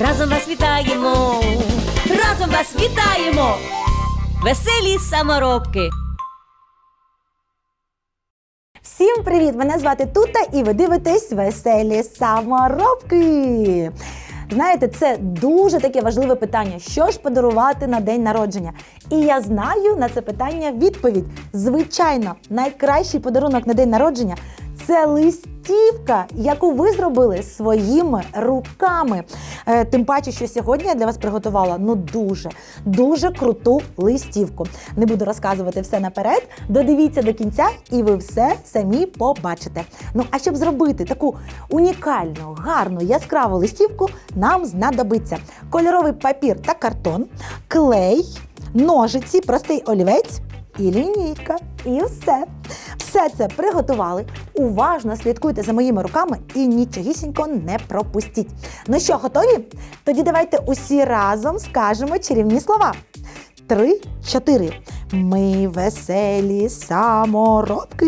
разом вас вітаємо, разом вас вітаємо, веселі саморобки. Всім привіт! Мене звати Тута і ви дивитесь веселі саморобки. Знаєте, це дуже таке важливе питання. Що ж подарувати на день народження? І я знаю на це питання відповідь. Звичайно, найкращий подарунок на день народження це листівка, яку ви зробили своїми руками. Е, тим паче, що сьогодні я для вас приготувала ну дуже, дуже круту листівку. Не буду розказувати все наперед. Додивіться до кінця, і ви все самі побачите. Ну а щоб зробити таку унікальну, гарну, яскраву листівку, нам знадобиться кольоровий папір та картон, клей, ножиці, простий олівець і лінійка. І все. Все це приготували. Уважно слідкуйте за моїми руками і нічогісінько не пропустіть. Ну що, готові? Тоді давайте усі разом скажемо чарівні слова. Три, чотири. Ми веселі саморобки.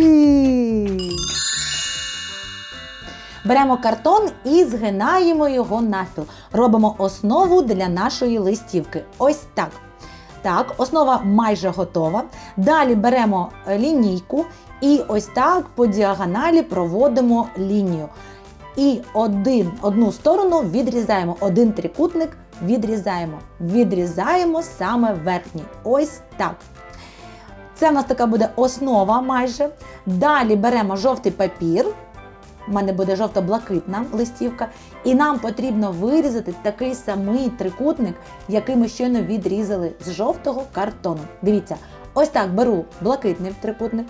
Беремо картон і згинаємо його навпіл. Робимо основу для нашої листівки. Ось так. Так, основа майже готова. Далі беремо е, лінійку і ось так по діагоналі проводимо лінію. І один, одну сторону відрізаємо, один трикутник відрізаємо. Відрізаємо саме верхній. Ось так. Це в нас така буде основа майже. Далі беремо жовтий папір. У мене буде жовто-блакитна листівка. І нам потрібно вирізати такий самий трикутник, який ми щойно відрізали з жовтого картону. Дивіться, ось так беру блакитний трикутник,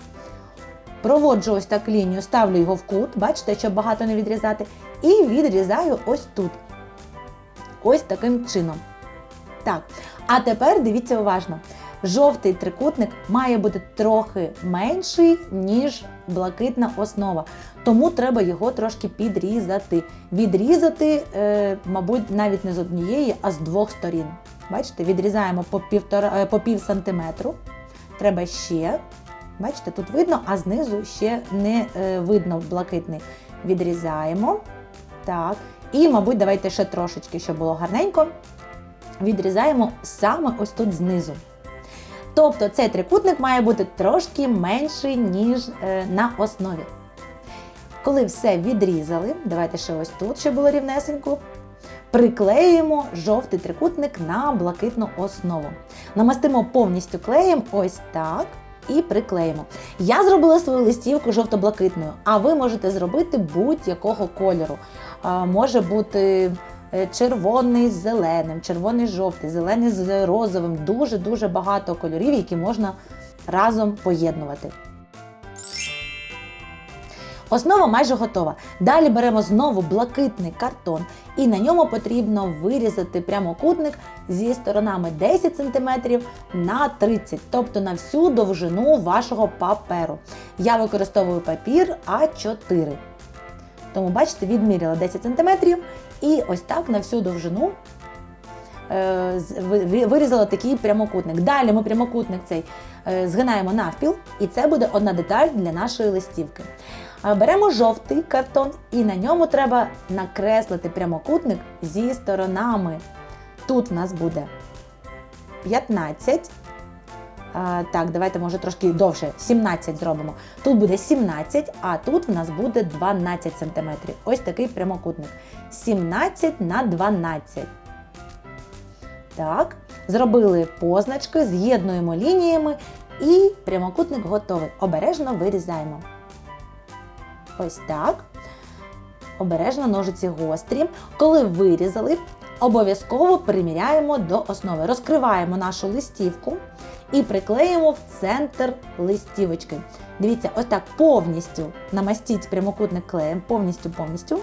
проводжу ось так лінію, ставлю його в кут, бачите, щоб багато не відрізати, і відрізаю ось тут. Ось таким чином. Так, а тепер дивіться уважно. Жовтий трикутник має бути трохи менший, ніж блакитна основа. Тому треба його трошки підрізати. Відрізати, е, мабуть, навіть не з однієї, а з двох сторін. Бачите, відрізаємо по, півтора, е, по пів сантиметру. Треба ще. Бачите, тут видно, а знизу ще не е, видно блакитний. Відрізаємо. Так. І, мабуть, давайте ще трошечки, щоб було гарненько. Відрізаємо саме ось тут знизу. Тобто цей трикутник має бути трошки менший, ніж е, на основі. Коли все відрізали, давайте ще ось тут, щоб було рівнесенько, приклеїмо жовтий трикутник на блакитну основу. Намастимо повністю клеєм ось так. І приклеїмо. Я зробила свою листівку жовто-блакитною, а ви можете зробити будь-якого кольору. А, може бути червоний з зеленим, червоний з жовтий, зелений з розовим. Дуже-дуже багато кольорів, які можна разом поєднувати. Основа майже готова. Далі беремо знову блакитний картон, і на ньому потрібно вирізати прямокутник зі сторонами 10 см на 30 тобто на всю довжину вашого паперу. Я використовую папір А4. Тому, бачите, відміряла 10 см і ось так на всю довжину е, вирізала такий прямокутник. Далі ми прямокутник цей е, згинаємо навпіл, і це буде одна деталь для нашої листівки. Е, Беремо жовтий картон, і на ньому треба накреслити прямокутник зі сторонами. Тут в нас буде 15. Так, давайте, може, трошки довше, 17 зробимо. Тут буде 17, а тут в нас буде 12 см. Ось такий прямокутник. 17 на 12. Так, зробили позначки, з'єднуємо лініями і прямокутник готовий. Обережно вирізаємо. Ось так. Обережно ножиці гострі. Коли вирізали, обов'язково приміряємо до основи. Розкриваємо нашу листівку і приклеїмо в центр листівочки. Дивіться, ось так повністю намастіть прямокутник клеєм, повністю повністю.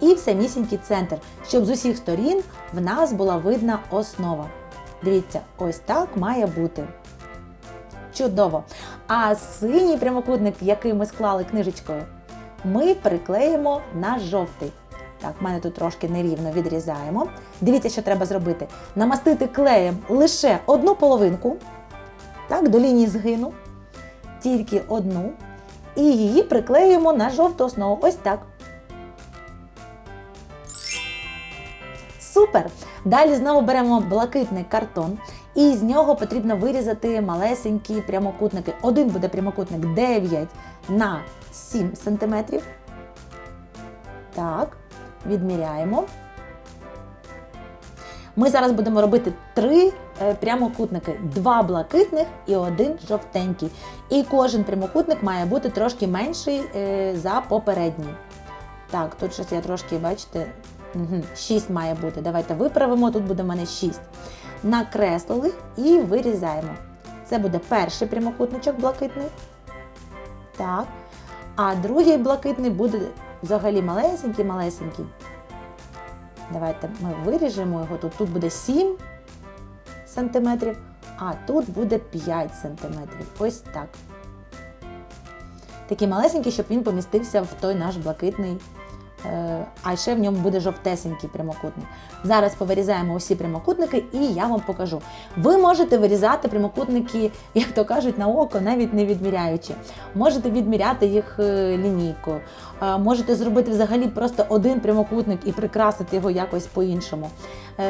і в самісінький центр, щоб з усіх сторін в нас була видна основа. Дивіться, ось так має бути. Чудово! А синій прямокутник, який ми склали книжечкою, ми приклеїмо на жовтий. Так, в мене тут трошки нерівно відрізаємо. Дивіться, що треба зробити: намастити клеєм лише одну половинку, так, до лінії згину, тільки одну, і її приклеюємо на жовту основу. Ось так. Супер! Далі знову беремо блакитний картон, і з нього потрібно вирізати малесенькі прямокутники. Один буде прямокутник 9 на 7 см. Так, відміряємо. Ми зараз будемо робити три е, прямокутники: два блакитних і один жовтенький. І кожен прямокутник має бути трошки менший е, за попередній. Так, тут щось я трошки, бачите, угу, 6 має бути. Давайте виправимо, тут буде в мене 6. Накреслили і вирізаємо. Це буде перший прямокутничок блакитний. Так. А другий блакитний буде взагалі малесенький-малесенький. Давайте ми виріжемо його тут. Тут буде 7 см, а тут буде 5 см. Ось так. Такий малесенький, щоб він помістився в той наш блакитний. Е, А ще в ньому буде жовтесенький прямокутник. Зараз повирізаємо усі прямокутники і я вам покажу. Ви можете вирізати прямокутники, як то кажуть, на око, навіть не відміряючи. Можете відміряти їх е, лінійкою. Е, Можете зробити взагалі просто один прямокутник і прикрасити його якось по-іншому.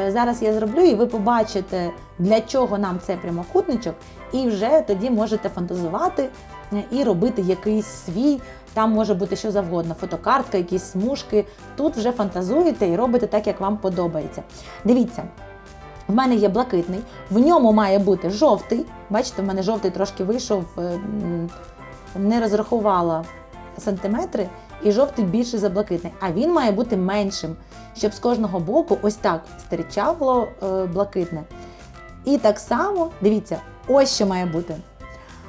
Зараз я зроблю, і ви побачите, для чого нам цей прямокутничок, і вже тоді можете фантазувати і робити якийсь свій. Там може бути що завгодно, фотокартка, якісь смужки. Тут вже фантазуєте і робите так, як вам подобається. Дивіться, в мене є блакитний, в ньому має бути жовтий. Бачите, в мене жовтий трошки вийшов, е, не розрахувала сантиметри, і жовтий більший за блакитний. А він має бути меншим, щоб з кожного боку ось так стирчало е, блакитне. І так само, дивіться, ось що має бути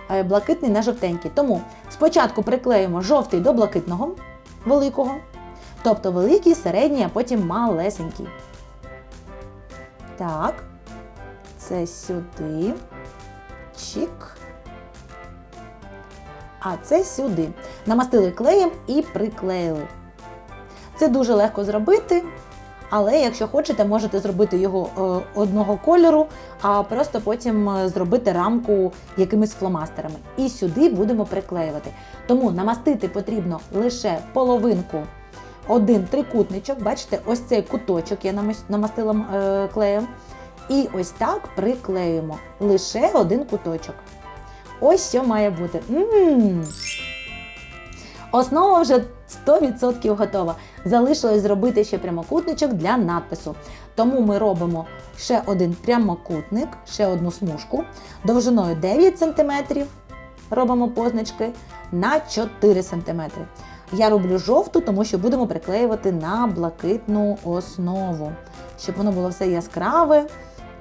блакитний на жовтенький. Тому спочатку приклеїмо жовтий до блакитного великого, тобто великий, середній, а потім малесенький. Так, це сюди. Чик. А це сюди. Намастили клеєм і приклеїли. Це дуже легко зробити, але якщо хочете, можете зробити його е, одного кольору, а просто потім е, зробити рамку якимись фломастерами. І сюди будемо приклеювати. Тому намастити потрібно лише половинку, один трикутничок. Бачите, ось цей куточок я намастила е, клеєм. І ось так приклеюємо лише один куточок. Ось що має бути. м Основа вже 100% готова. Залишилось зробити ще прямокутничок для надпису. Тому ми робимо ще один прямокутник, ще одну смужку довжиною 9 см. Робимо позначки на 4 см. Я роблю жовту, тому що будемо приклеювати на блакитну основу, щоб воно було все яскраве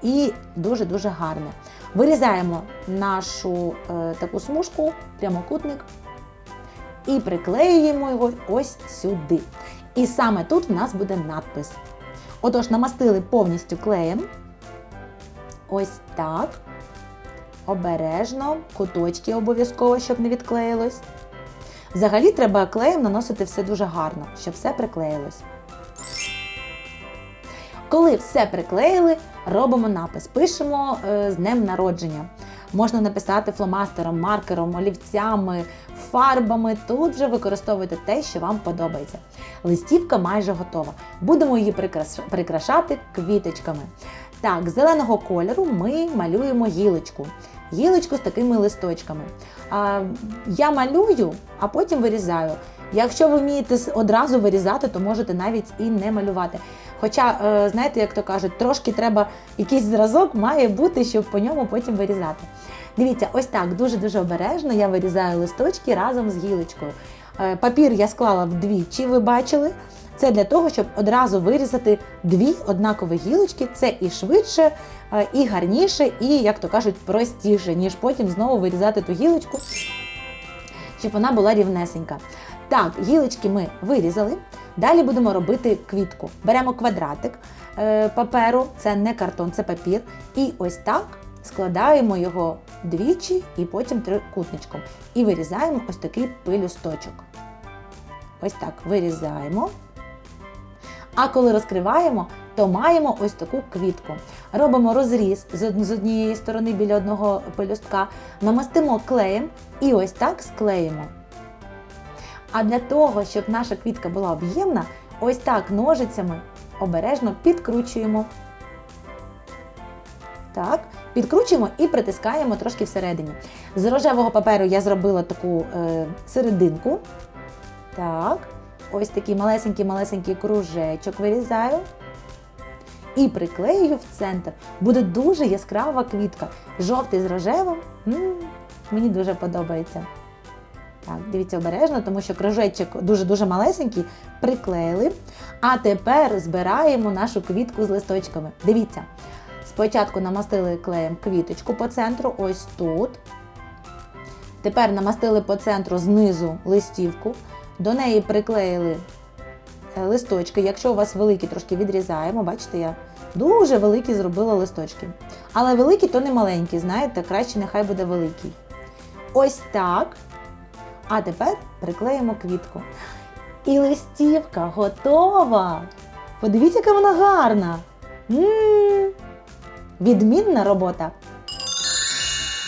і дуже-дуже гарне. Вирізаємо нашу е, таку смужку, прямокутник, і приклеюємо його ось сюди. І саме тут в нас буде надпис. Отож, намастили повністю клеєм. Ось так. Обережно, куточки обов'язково, щоб не відклеїлось. Взагалі треба клеєм наносити все дуже гарно, щоб все приклеїлось. Коли все приклеїли, робимо напис. Пишемо е, з днем народження. Можна написати фломастером, маркером, олівцями, фарбами. Тут же використовуйте те, що вам подобається. Листівка майже готова. Будемо її прикрашати квіточками. Так, зеленого кольору ми малюємо гілочку. Гілочку з такими листочками. А, я малюю, а потім вирізаю. Якщо ви вмієте одразу вирізати, то можете навіть і не малювати. Хоча, е, знаєте, як то кажуть, трошки треба якийсь зразок має бути, щоб по ньому потім вирізати. Дивіться, ось так дуже-дуже обережно я вирізаю листочки разом з гілочкою. Е, Папір я склала вдвічі, ви бачили. Це для того, щоб одразу вирізати дві однакові гілочки. Це і швидше, е, і гарніше, і, як то кажуть, простіше, ніж потім знову вирізати ту гілочку, щоб вона була рівнесенька. Так, гілочки ми вирізали. Далі будемо робити квітку. Беремо квадратик е, паперу, це не картон, це папір. І ось так складаємо його двічі і потім трикутничком. І вирізаємо ось такий пилюсточок. Ось так вирізаємо. А коли розкриваємо, то маємо ось таку квітку. Робимо розріз з однієї сторони біля одного пелюстка, намастимо клеєм і ось так склеїмо. А для того, щоб наша квітка була об'ємна, ось так ножицями обережно підкручуємо. Так, підкручуємо і притискаємо трошки всередині. З рожевого паперу я зробила таку е, серединку. Так, ось такий малесенький-малесенький кружечок вирізаю. І приклею в центр. Буде дуже яскрава квітка. Жовтий з рожевим. м мені дуже подобається. Так, дивіться обережно, тому що кружечок дуже-дуже малесенький. Приклеїли. А тепер збираємо нашу квітку з листочками. Дивіться. Спочатку намастили клеєм квіточку по центру, ось тут. Тепер намастили по центру знизу листівку. До неї приклеїли е, листочки. Якщо у вас великі, трошки відрізаємо. Бачите, я дуже великі зробила листочки. Але великі, то не маленькі, знаєте, краще нехай буде великий. Ось так. А тепер приклеїмо квітку. І листівка готова. Подивіться, яка вона гарна. м Відмінна робота.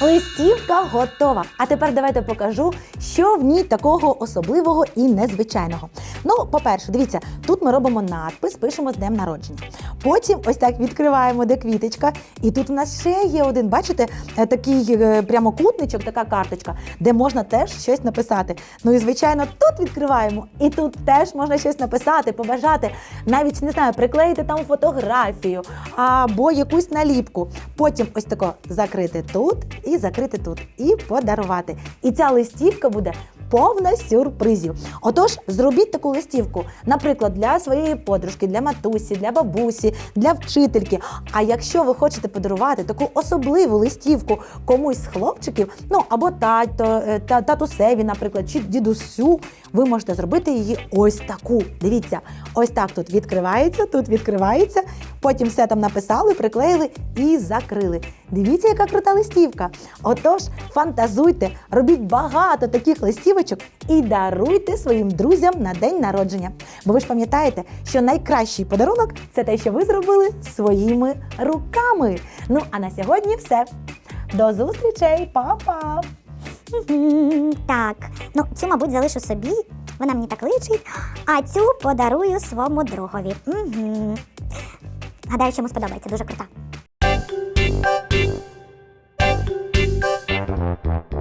Листівка готова. А тепер давайте покажу, що в ній такого особливого і незвичайного. Ну, по-перше, дивіться, тут ми робимо надпис, пишемо з днем народження. Потім ось так відкриваємо, де квіточка. І тут у нас ще є один, бачите, е, такий е, прямокутничок, така карточка, де можна теж щось написати. Ну і звичайно, тут відкриваємо, і тут теж можна щось написати, побажати, навіть не знаю, приклеїти там фотографію або якусь наліпку. Потім ось тако закрити тут і закрити тут, і подарувати. І ця листівка буде. Повна сюрпризів. Отож, зробіть таку листівку, наприклад, для своєї подружки, для матусі, для бабусі, для вчительки. А якщо ви хочете подарувати таку особливу листівку комусь з хлопчиків, ну або тато, е, та, татусеві, наприклад, чи дідусю, ви можете зробити її ось таку. Дивіться, ось так тут відкривається, тут відкривається. Потім все там написали, приклеїли і закрили. Дивіться, яка крута листівка. Отож, фантазуйте, робіть багато таких листівочок і даруйте своїм друзям на день народження. Бо ви ж пам'ятаєте, що найкращий подарунок це те, що ви зробили своїми руками. Ну а на сьогодні все. До зустрічей, Па-па! Так, ну цю, мабуть, залишу собі. Вона мені так личить, а цю подарую своєму другові. Угу. Гадаю, що йому сподобається, дуже крута.